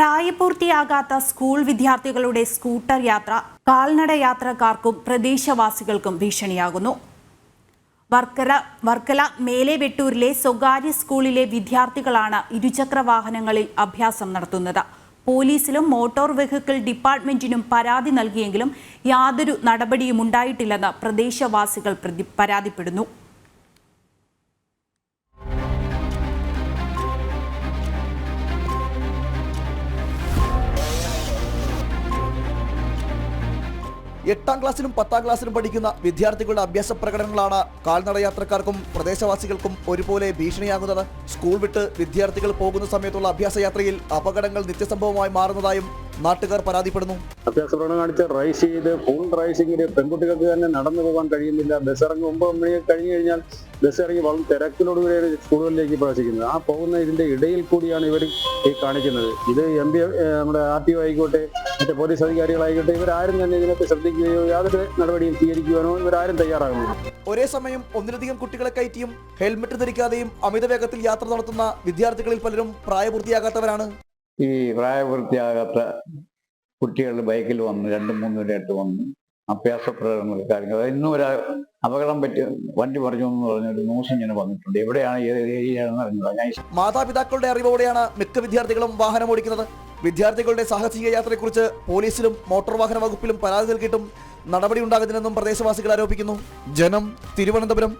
പ്രായപൂർത്തിയാകാത്ത സ്കൂൾ വിദ്യാർത്ഥികളുടെ സ്കൂട്ടർ യാത്ര കാൽനട യാത്രക്കാർക്കും പ്രദേശവാസികൾക്കും ഭീഷണിയാകുന്നു. വർക്കല വർക്കല മേലെ വെട്ടൂരിലെ സ്വകാര്യ സ്കൂളിലെ വിദ്യാർത്ഥികളാണ് ഇരുചക്ര വാഹനങ്ങളിൽ അഭ്യാസം നടത്തുന്നത്. പോലീസിലും മോട്ടോർ വെഹിക്കിൾ ഡിപ്പാർട്ട്മെന്റിനും പരാതി നൽകിയെങ്കിലും യാതൊരു നടപടിയും ഉണ്ടായിട്ടില്ലെന്ന് പ്രദേശവാസികൾ പ്രതി പരാതിപ്പെടുന്നു. എട്ടാം ക്ലാസ്സിലും പത്താം ക്ലാസ്സിലും പഠിക്കുന്ന വിദ്യാർത്ഥികളുടെ അഭ്യാസ പ്രകടനങ്ങളാണ് കാൽനട യാത്രക്കാർക്കും പ്രദേശവാസികൾക്കും ഒരുപോലെ ഭീഷണിയാകുന്നത്. സ്കൂൾ വിട്ട് വിദ്യാർത്ഥികൾ പോകുന്ന സമയത്തുള്ള അഭ്യാസ യാത്രയിൽ അപകടങ്ങൾ നിത്യസംഭവമായി മാറുന്നതായും നാട്ടുകാർ പരാതിപ്പെടുന്നു. അഭ്യാസ പ്രകടനം കാണിച്ച് റൈസ് ചെയ്ത് ഫുൾ റൈസിങ്ങിൽ പെൺകുട്ടികൾക്ക് തന്നെ നടന്നു പോകാൻ കഴിയുന്നില്ല. ബസ് ഇറങ്ങി ഒമ്പത് മണി കഴിഞ്ഞു കഴിഞ്ഞാൽ ബസ് ഇറങ്ങി വളരെ തിരക്കിലോടുകൂടിയാണ് സ്കൂളുകളിലേക്ക് പ്രവേശിക്കുന്നത് ആ പോകുന്ന ഇതിന്റെ ഇടയിൽ കൂടിയാണ് ഇവർ ഈ കാണിക്കുന്നത്. ഇത് എം പി നമ്മുടെ ആർ ടി ഒ ആയിക്കോട്ടെ മറ്റേ പോലീസ് അധികാരികളായിക്കോട്ടെ ഇവരാരും തന്നെ ഇതിനൊക്കെ ശ്രദ്ധിക്കുകയോ യാതൊരു നടപടിയും സ്വീകരിക്കുവാനോ ഇവരാരും തയ്യാറാകുന്നില്ല. ഒരേ സമയം ഒന്നിലധികം കുട്ടികളെ കയറ്റിയും ഹെൽമെറ്റ് ധരിക്കാതെയും അമിത വേഗത്തിൽ യാത്ര നടത്തുന്ന വിദ്യാർത്ഥികളിൽ പലരും പ്രായപൂർത്തിയാകാത്തവരാണ്. ഈ പ്രായപൂർത്തിയാകാത്ത കുട്ടികൾ ബൈക്കിൽ വന്ന് രണ്ടും മൂന്നും പേരായിട്ട് വന്ന് അഭ്യാസ പ്രകടനങ്ങൾ കാര്യങ്ങൾ ഇന്നും ഒരു അപകടം പറ്റി വണ്ടി പറഞ്ഞു എന്ന് പറഞ്ഞൊരു ന്യൂസ് ഇങ്ങനെ വന്നിട്ടുണ്ട്. എവിടെയാണ് ഏത് ഏരിയയാണെന്ന് ഈ മാതാപിതാക്കളുടെ അറിവോടെയാണ് മിക്ക വിദ്യാർത്ഥികളും വാഹനം ഓടിക്കുന്നത്. വിദ്യാർത്ഥികളുടെ സാഹസിക യാത്രയെക്കുറിച്ച് പോലീസിലും മോട്ടോർ വാഹന വകുപ്പിലും പരാതി നൽകിയിട്ടും നടപടി ഉണ്ടാകുന്നില്ലെന്നും പ്രദേശവാസികൾ ആരോപിക്കുന്നു. ജനം തിരുവനന്തപുരം